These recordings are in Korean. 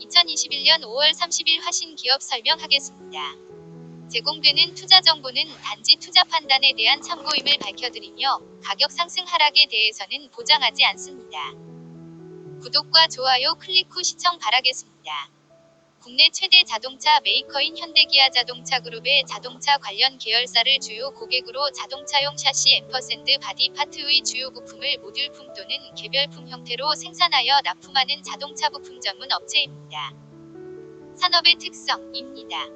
2021년 5월 30일 화신 기업 설명하겠습니다. 제공되는 투자 정보는 단지 투자 판단에 대한 참고임을 밝혀드리며 가격 상승 하락에 대해서는 보장하지 않습니다. 구독과 좋아요 클릭 후 시청 바라겠습니다. 국내 최대 자동차 메이커인 현대기아 자동차 그룹의 자동차 관련 계열사를 주요 고객으로 자동차용 샤시 앰퍼샌드 바디 파트의 주요 부품을 모듈품 또는 개별품 형태로 생산하여 납품하는 자동차 부품 전문 업체입니다. 산업의 특성입니다.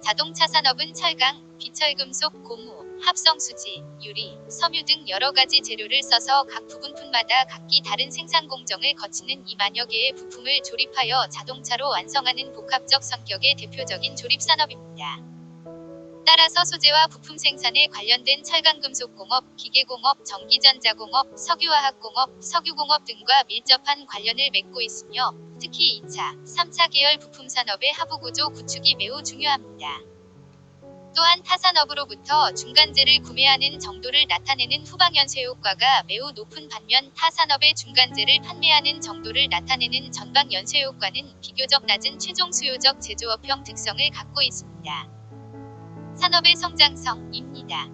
자동차 산업은 철강, 비철금속, 고무, 합성수지, 유리, 섬유 등 여러 가지 재료를 써서 각 부분품마다 각기 다른 생산 공정을 거치는 2만여 개의 부품을 조립하여 자동차로 완성하는 복합적 성격의 대표적인 조립 산업입니다. 따라서 소재와 부품 생산에 관련된 철강금속공업, 기계공업, 전기전자공업, 석유화학공업, 석유공업 등과 밀접한 관련을 맺고 있으며 특히 2차, 3차 계열 부품 산업의 하부구조 구축이 매우 중요합니다. 또한 타산업으로부터 중간재를 구매하는 정도를 나타내는 후방연쇄 효과가 매우 높은 반면 타산업의 중간재를 판매하는 정도를 나타내는 전방연쇄 효과는 비교적 낮은 최종 수요적 제조업형 특성을 갖고 있습니다. 산업의 성장성입니다.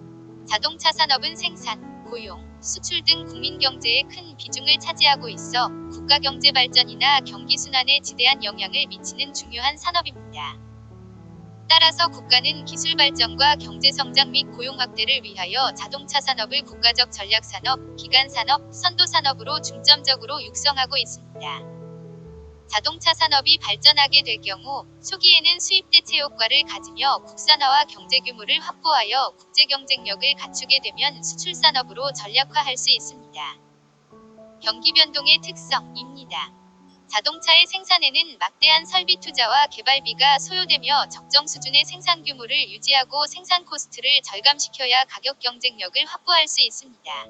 자동차 산업은 생산, 고용, 수출 등 국민 경제에 큰 비중을 차지하고 있어 국가 경제 발전이나 경기 순환에 지대한 영향을 미치는 중요한 산업입니다. 따라서 국가는 기술 발전과 경제 성장 및 고용 확대를 위하여 자동차 산업을 국가적 전략 산업, 기간 산업, 선도 산업으로 중점적으로 육성하고 있습니다. 자동차 산업이 발전하게 될 경우 초기에는 수입 대체 효과를 가지며 국산화와 경제 규모를 확보하여 국제 경쟁력을 갖추게 되면 수출 산업으로 전략화할 수 있습니다. 경기 변동의 특성입니다. 자동차의 생산에는 막대한 설비 투자와 개발비가 소요되며 적정 수준의 생산 규모를 유지하고 생산 코스트를 절감시켜야 가격 경쟁력을 확보할 수 있습니다.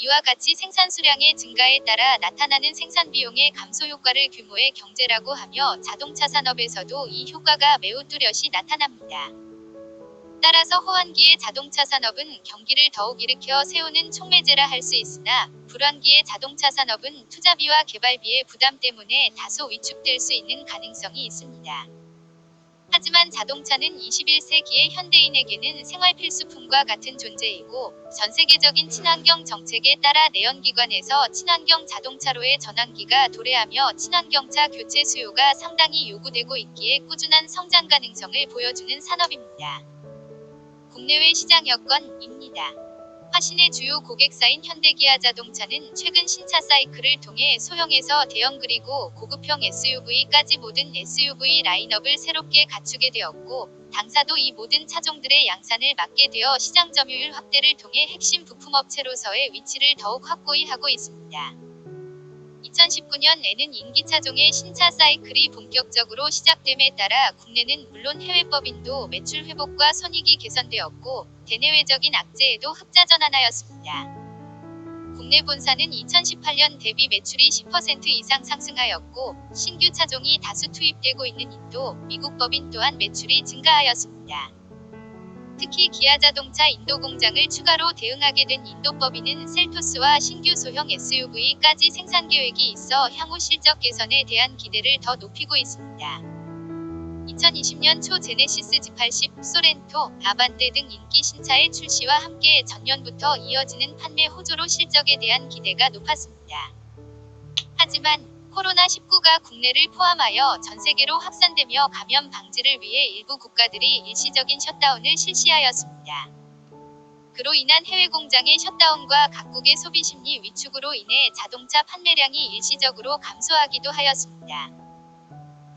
이와 같이 생산 수량의 증가에 따라 나타나는 생산 비용의 감소 효과를 규모의 경제라고 하며 자동차 산업에서도 이 효과가 매우 뚜렷이 나타납니다. 따라서 호환기의 자동차 산업은 경기를 더욱 일으켜 세우는 촉매제라 할 수 있으나 불황기의 자동차 산업은 투자비와 개발비의 부담 때문에 다소 위축될 수 있는 가능성이 있습니다. 하지만 자동차는 21세기의 현대인에게는 생활 필수품과 같은 존재이고 전 세계적인 친환경 정책에 따라 내연기관에서 친환경 자동차로의 전환기가 도래하며 친환경차 교체 수요가 상당히 요구되고 있기에 꾸준한 성장 가능성을 보여주는 산업입니다. 국내외 시장 여건입니다. 화신의 주요 고객사인 현대기아 자동차는 최근 신차 사이클을 통해 소형에서 대형 그리고 고급형 SUV까지 모든 SUV 라인업을 새롭게 갖추게 되었고 당사도 이 모든 차종들의 양산을 맡게 되어 시장 점유율 확대를 통해 핵심 부품 업체로서의 위치를 더욱 확고히 하고 있습니다. 2019년에는 인기차종의 신차 사이클이 본격적으로 시작됨에 따라 국내는 물론 해외 법인도 매출 회복과 손익이 개선되었고 대내외적인 악재에도 흑자 전환하였습니다. 국내 본사는 2018년 대비 매출이 10% 이상 상승하였고 신규 차종이 다수 투입되고 있는 인도, 미국 법인 또한 매출이 증가하였습니다. 특히 기아자동차 인도 공장을 추가로 대응하게 된 인도 법인은 셀토스와 신규 소형 SUV까지 생산 계획이 있어 향후 실적 개선에 대한 기대를 더 높이고 있습니다. 2020년 초 제네시스 G80, 소렌토, 아반떼 등 인기 신차의 출시와 함께 전년부터 이어지는 판매 호조로 실적에 대한 기대가 높았습니다. 하지만 코로나19가 국내를 포함하여 전 세계로 확산되며 감염 방지를 위해 일부 국가들이 일시적인 셧다운을 실시하였습니다. 그로 인한 해외 공장의 셧다운과 각국의 소비 심리 위축으로 인해 자동차 판매량이 일시적으로 감소하기도 하였습니다.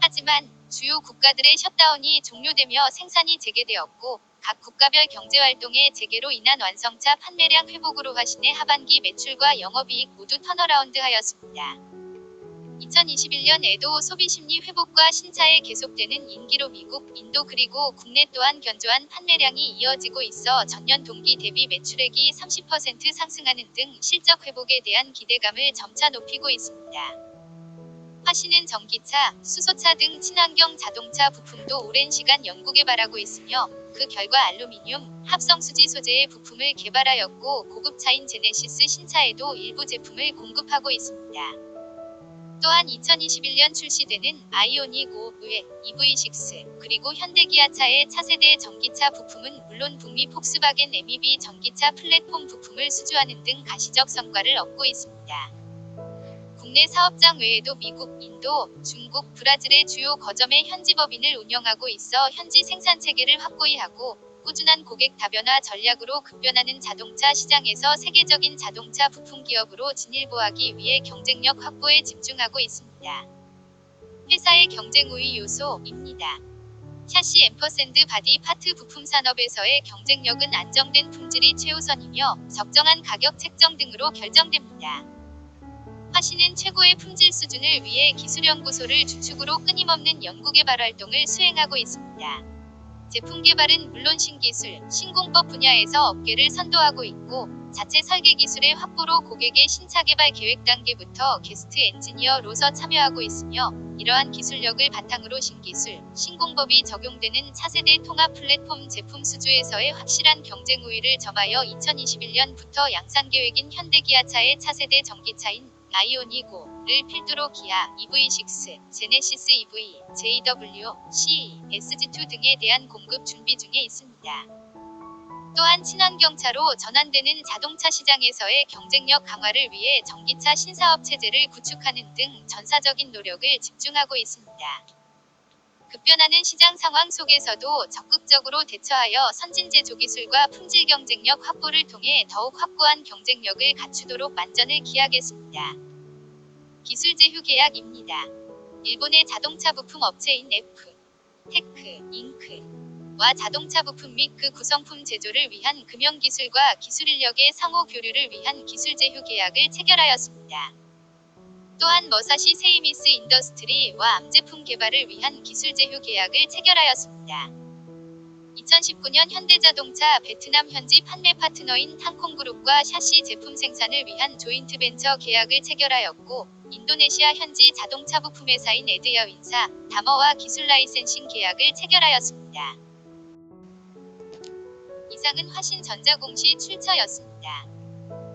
하지만 주요 국가들의 셧다운이 종료되며 생산이 재개되었고 각 국가별 경제활동의 재개로 인한 완성차 판매량 회복으로 화신의 하반기 매출과 영업이익 모두 턴어라운드 하였습니다. 2021년 에도 소비심리 회복과 신차에 계속되는 인기로 미국, 인도 그리고 국내 또한 견조한 판매량이 이어지고 있어 전년 동기 대비 매출액이 30% 상승하는 등 실적 회복에 대한 기대감을 점차 높이고 있습니다. 화신은 전기차, 수소차 등 친환경 자동차 부품도 오랜 시간 연구 개발하고 있으며 그 결과 알루미늄, 합성수지 소재의 부품을 개발하였고 고급차인 제네시스 신차에도 일부 제품을 공급하고 있습니다. 또한 2021년 출시되는 아이오닉 5 의 EV6 그리고 현대기아차의 차세대 전기차 부품은 물론 북미 폭스바겐 MEB 전기차 플랫폼 부품을 수주하는 등 가시적 성과를 얻고 있습니다. 국내 사업장 외에도 미국, 인도, 중국, 브라질의 주요 거점에 현지 법인을 운영하고 있어 현지 생산 체계를 확고히 하고 꾸준한 고객 다변화 전략으로 급변하는 자동차 시장에서 세계적인 자동차 부품 기업으로 진일보하기 위해 경쟁력 확보에 집중하고 있습니다. 회사의 경쟁 우위 요소입니다. 샤시 앰퍼샌드 바디 파트 부품 산업에서의 경쟁력은 안정된 품질이 최우선이며 적정한 가격 책정 등으로 결정됩니다. 화시는 최고의 품질 수준을 위해 기술연구소를 주축으로 끊임없는 연구개발 활동을 수행하고 있습니다. 제품 개발은 물론 신기술, 신공법 분야에서 업계를 선도하고 있고 자체 설계 기술의 확보로 고객의 신차 개발 계획 단계부터 게스트 엔지니어로서 참여하고 있으며 이러한 기술력을 바탕으로 신기술, 신공법이 적용되는 차세대 통합 플랫폼 제품 수주에서의 확실한 경쟁 우위를 점하여 2021년부터 양산 계획인 현대기아차의 차세대 전기차인 아이오닉5를 필두로 기아, EV6, 제네시스 EV, JW, CE, SG2 등에 대한 공급 준비 중에 있습니다. 또한 친환경차로 전환되는 자동차 시장에서의 경쟁력 강화를 위해 전기차 신사업 체제를 구축하는 등 전사적인 노력을 집중하고 있습니다. 급변하는 시장 상황 속에서도 적극적으로 대처하여 선진 제조 기술과 품질 경쟁력 확보를 통해 더욱 확고한 경쟁력을 갖추도록 만전을 기하겠습니다. 기술 제휴 계약입니다. 일본의 자동차 부품 업체인 F, 테크, 잉크 와 자동차 부품 및 그 구성품 제조를 위한 금형 기술과 기술 인력의 상호 교류를 위한 기술 제휴 계약을 체결하였습니다. 또한 머사시 세이미스 인더스트리와 암제품 개발을 위한 기술 제휴 계약을 체결하였습니다. 2019년 현대자동차 베트남 현지 판매 파트너인 탕콩그룹과 샤시 제품 생산을 위한 조인트 벤처 계약을 체결하였고 인도네시아 현지 자동차 부품 회사인 에드여 인사 다머와 기술 라이센싱 계약을 체결하였습니다. 이상은 화신전자공시 출처였습니다.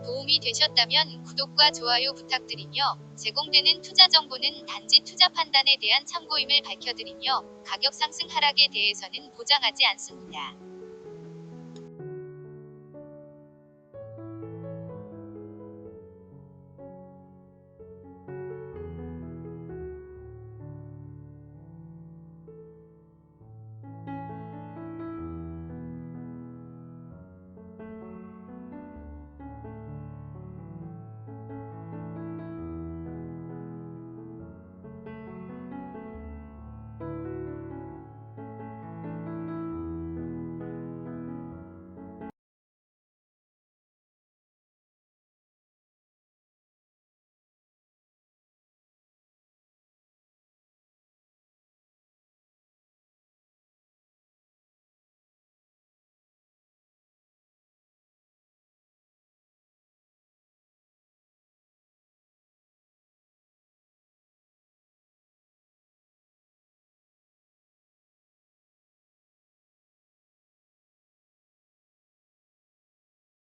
도움이 되셨다면 구독과 좋아요 부탁드리며 제공되는 투자 정보는 단지 투자 판단에 대한 참고임을 밝혀드리며 가격 상승 하락에 대해서는 보장하지 않습니다.